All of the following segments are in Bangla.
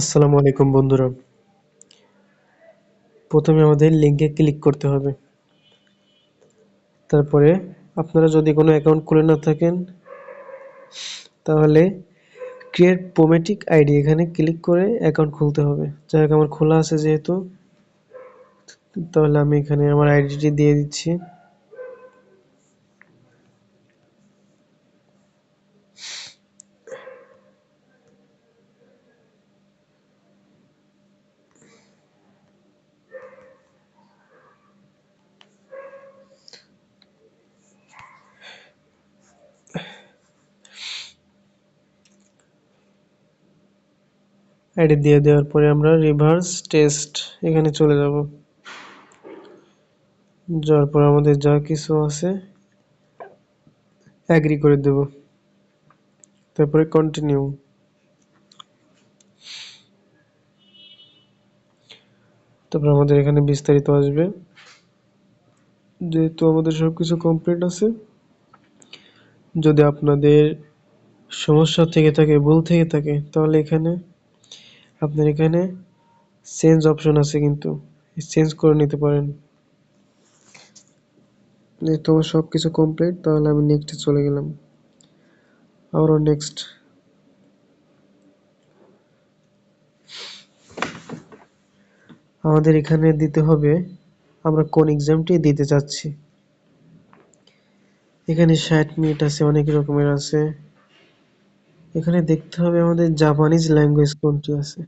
আসসালামু আলাইকুম বন্ধুরা। প্রথমে আমাদের লিঙ্কে ক্লিক করতে হবে। তারপরে আপনারা যদি কোনো অ্যাকাউন্ট খুলে না থাকেন, তাহলে ক্রিয়েট পোমেটিক আইডি এখানে ক্লিক করে অ্যাকাউন্ট খুলতে হবে। যাই হোক, আমার খোলা আছে যেহেতু, তাহলে আমি এখানে আমার আইডিটি দিয়ে দিচ্ছি। আইডি দিয়ে দেওয়ার পরে আমরা রিভার্স টেস্ট এখানে চলে যাব। যাওয়ার পর আমাদের যা কিছু আছে অ্যাগ্রি করে দেব। তারপরে কন্টিনিউ তারপর আমাদের এখানে বিস্তারিত আসবে। যেহেতু আমাদের সব কিছু কমপ্লিট আছে, যদি আপনাদের সমস্যা থেকে থাকে, ভুল থেকে থাকে, তাহলে এখানে আপনার এখানে চেঞ্জ অপশন আছে কিন্তু। চেঞ্জ করে নিতে পারেন। আমার সব কিছু কমপ্লিট তাহলে আমি নেক্সটে চলে গেলাম। আবারও নেক্সট আমাদের এখানে দিতে হবে, আমরা কোন এক্সামটি দিতে চাচ্ছি। এখানে ষাট মিনিট আছে, অনেক রকমের আছে। এখানে দেখতে হবে আমাদের জাপানিজ ল্যাঙ্গুয়েজ কোনটি আছে।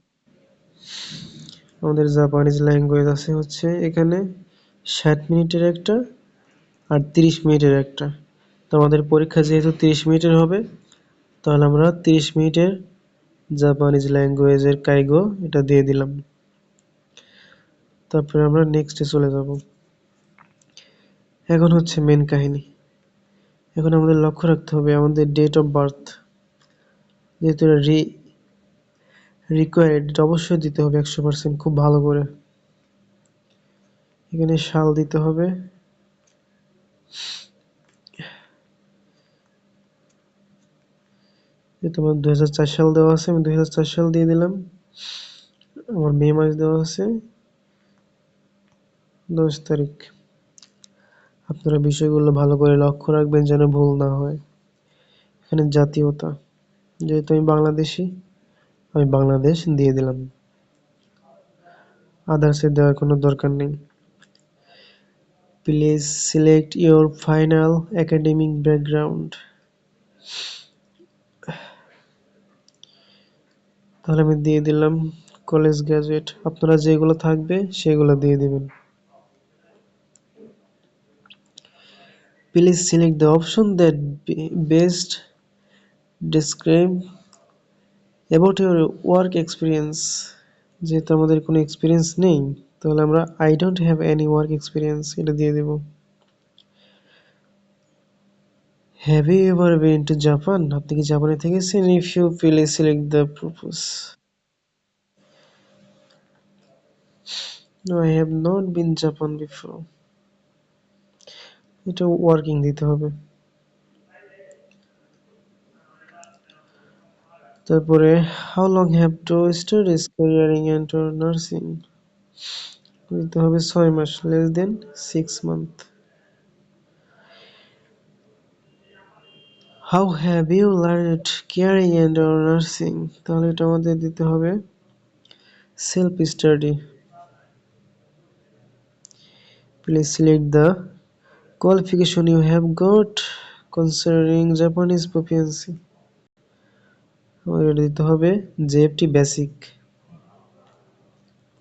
আমাদের জাপানিজ ল্যাঙ্গুয়েজ আছে হচ্ছে এখানে ষাট মিনিটের একটা আর তিরিশ মিনিটের একটা। তো আমাদের পরীক্ষা যেহেতু তিরিশ মিনিটের হবে, তাহলে আমরা তিরিশ মিনিটের জাপানিজ ল্যাঙ্গুয়েজের কাইগো এটা দিয়ে দিলাম। তারপরে আমরা নেক্সটে চলে যাব। এখন হচ্ছে মেন কাহিনী। এখন আমাদের লক্ষ্য রাখতে হবে আমাদের ডেট অফ বার্থ যেহেতু রি রিকোয়ার্ড অবশ্যই দিতে হবে একশো পার্সেন্ট খুব ভালো করে। এখানে সাল দিতে হবে। তোমার দু সাল দেওয়া আছে, আমি দুই হাজার চার সাল দিয়ে দিলাম। আমার মে মাস দেওয়া আছে। দশ তারিখ। আপনারা বিষয়গুলো ভালো করে লক্ষ্য রাখবেন যেন ভুল না হয়। এখানে জাতীয়তা। যেহেতু আমি বাংলাদেশি, আমি বাংলাদেশ দিয়ে দিলাম। আদার্সে দেওয়ার কোনো দরকার নেই। Please select your final academic background তাহলে আমি দিয়ে দিলাম কলেজ গ্রাজুয়েট আপনারা যেগুলো থাকবে সেগুলো দিয়ে দিবেন। Please select the option that best describe about your work experience যেহেতু আমাদের কোনো এক্সপিরিয়েন্স নেই, তাহলে আমরা I don't have any work experience এটা দিয়ে দেব। Have you ever been to Japan আপনি কি জাপানে থেকেছেন? If you please select the propose no I have not been Japan before এটা ওয়ার্কিং দিতে হবে। তারপরে how long have to studies caring and nursing দিতে হবে ছয় মাস less than six month how have you learned caring and nursing তাহলে এটা আমাদের দিতে হবে self study please select the qualification you have got concerning Japanese proficiency. আমাদের দিতে হবে জেএফটি বেসিক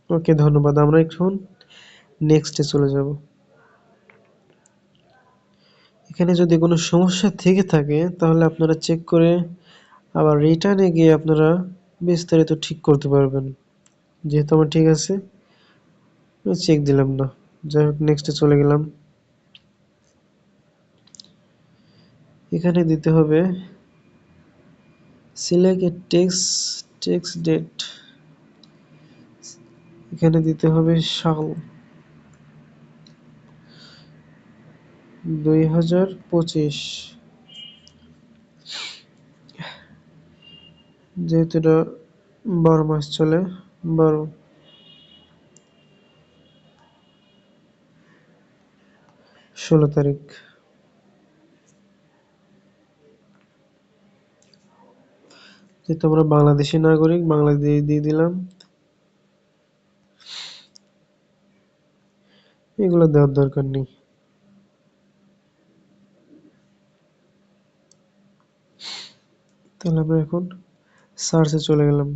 ওকে, ধন্যবাদ, আমরা এখন নেক্সটে চলে যাব। এখানে যদি কোনো সমস্যা থেকে থাকে, তাহলে আপনারা চেক করে আবার রিটার্নে গিয়ে আপনারা বিস্তারিত ঠিক করতে পারবেন। যেহেতু আমার ঠিক আছে চেক দিলাম না। যাই হোক নেক্সটে চলে গেলাম। এখানে দিতে হবে select a text text date এখানে দিতে হবে সাল। দুই হাজার পঁচিশ। যেহেতু এটা বারো মাস চলে, বারো। ষোলো তারিখ। যেহেতু আমরা বাংলাদেশি নাগরিক, বাংলাদেশ দিয়ে দিলাম। এগুলো দেওয়ার দরকার নেই। তাহলে আমরা এখন সার্চে চলে গেলাম।